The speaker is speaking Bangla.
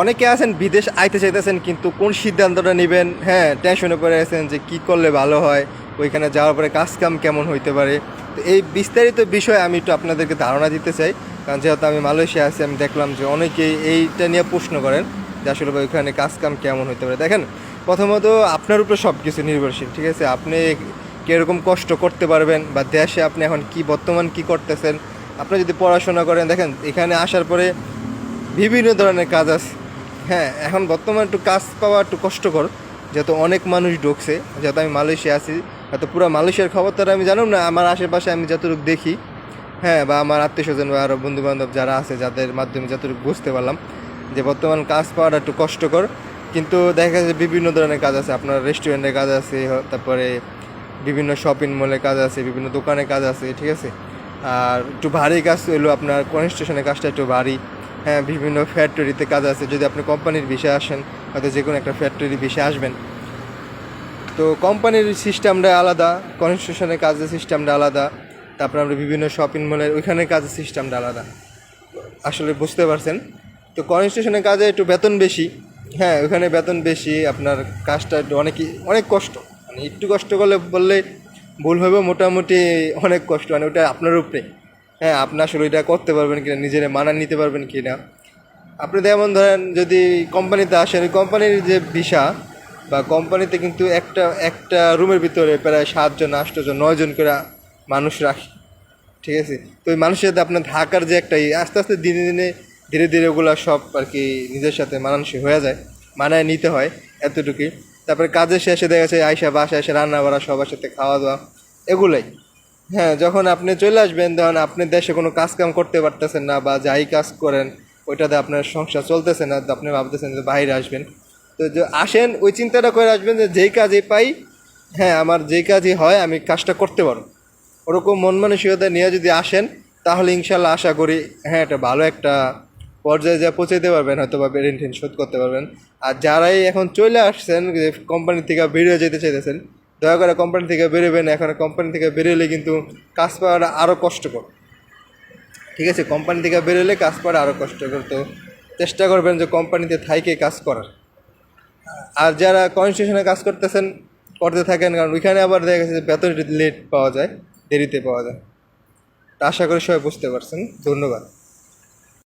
অনেকে আছেন, বিদেশ আইতে চাইতেছেন, কিন্তু কোন সিদ্ধান্তটা নেবেন? হ্যাঁ টেনশনে পড়ে আছেন যে কি করলে ভালো হয়, ওইখানে যাওয়ার পরে কাজ কাম কেমন হইতে পারে? তো এই বিস্তারিত বিষয়ে আমি একটু আপনাদেরকে ধারণা দিতে চাই, কারণ যেহেতু আমি মালয়েশিয়া আছি, আমি দেখলাম যে অনেকেই এইটা নিয়ে প্রশ্ন করেন যে আসলে ওইখানে কাজ কাম কেমন হইতে পারে? দেখেন, প্রথমত আপনার উপরে সব কিছু নির্ভরশীল, ঠিক আছে? আপনি কীরকম কষ্ট করতে পারবেন বা দেশে আপনি এখন কি বর্তমান কি করতেছেন? আপনি যদি পড়াশোনা করেন, দেখেন, এখানে আসার পরে বিভিন্ন ধরনের কাজ আছে। হ্যাঁ এখন বর্তমানে একটু কাজ পাওয়া একটু কষ্টকর, যেহেতু অনেক মানুষ ঢুকছে, যেহেতু আমি মালয়েশিয়া আছি, হয়তো পুরো মালয়েশিয়ার খবর তো আমি জানাম না, আমার আশেপাশে আমি যতটুকু দেখি হ্যাঁ বা আমার আত্মীয় স্বজন বা আরও বন্ধু বান্ধব যারা আছে, যাদের মাধ্যমে যতটুকু বুঝতে পারলাম যে বর্তমান কাজ পাওয়াটা একটু কষ্টকর, কিন্তু দেখা যাচ্ছে বিভিন্ন ধরনের কাজ আছে, আপনার রেস্টুরেন্টের কাজ আছে তারপরে বিভিন্ন শপিং মলের কাজ আছে, বিভিন্ন দোকানে কাজ আছে, ঠিক আছে? আর একটু ভারী কাজ হলো আপনার কনস্ট্রাকশনের কাজটা একটু ভারী হ্যাঁ বিভিন্ন ফ্যাক্টরিতে কাজ আছে। যদি আপনি কোম্পানির বিষয়ে আসেন, হয়তো যে কোনো একটা ফ্যাক্টরি বিষয়ে আসবেন। তো কোম্পানির সিস্টেমটা আলাদা কনস্ট্রাকশনের কাজের সিস্টেমটা আলাদা, তারপরে আমরা বিভিন্ন শপিং মলের ওইখানে কাজের সিস্টেমটা আলাদা। আসলে বুঝতে পারছেন? তো কনস্ট্রাকশনের কাজে একটু বেতন বেশি। হ্যাঁ ওখানে বেতন বেশি, আপনার কাজটা একটু অনেকই অনেক কষ্ট। মানে একটু কষ্ট করলে, বললে ভুল হবে, মোটামুটি অনেক কষ্ট। মানে ওটা আপনার উপরে। হ্যাঁ আপনি আসলে ওইটা করতে পারবেন কিনা, নিজের মানা নিতে পারবেন কিনা। আপনি যেমন ধরেন, যদি কোম্পানিতে আসেন কোম্পানির যে ভিসা বা কোম্পানিতে কিন্তু একটা একটা রুমের ভিতরে প্রায় সাতজন, আটজন, নয়জন করে মানুষ রাখে। ঠিক আছে? তো ওই মানুষের সাথে আপনার ঢাকার যে একটা আস্তে আস্তে দিনে দিনে, ধীরে ধীরে ওগুলো সব আর কি নিজের সাথে মানানসই হয়ে যায়, মানায় নিতে হয় এতটুকুই। তারপরে কাজের শেষে দেখা যাচ্ছে আইসা বাসা এসে রান্না বাড়া সবার সাথে খাওয়া দাওয়া, এগুলাই। হ্যাঁ যখন আপনি চলে আসবেন, তখন আপনি দেশে কোনো কাজ কাম করতে পারতেছেন না বা যাই কাজ করেন, ওইটাতে আপনার সংসার চলতেছে না। আপনি ভাবতেছেন যে বাইরে আসবেন। তো আসেন, ওই চিন্তাটা করে আসবেন যে যেই কাজে পাই হ্যাঁ আমার যেই কাজই হয়, আমি কাজটা করতে পারব। ওরকম মন মানসিকতা নিয়ে যদি আসেন, তাহলে ইনশাল্লাহ আশা করি হ্যাঁ একটা ভালো একটা পর্যায়ে যা পৌঁছাতে পারবেন হয়তো বা ঋণ টিন শোধ করতে পারবেন। আর যারাই এখন চলে আসছেন কোম্পানি থেকে বেরিয়ে যেতে চাইতেছেন দয়া করে কোম্পানি থেকে বেরোবেন এখন কোম্পানি থেকে বেরোলে কিন্তু কাজ পাওয়াটা আরও কষ্টকর। ঠিক আছে কোম্পানি থেকে বেরোলে কাজ পাওয়াটা আরও কষ্টকর। তো চেষ্টা করবেন যে কোম্পানিতে থাইকে কাজ করার। আর যারা কনস্টিটিউশনে কাজ করতেছেন, করতে থাকেন, কারণ ওইখানে আবার দেখা গেছে যে বেতন লেট পাওয়া যায়, দেরিতে পাওয়া যায়। তা আশা করি সবাই বুঝতে পারছেন। ধন্যবাদ।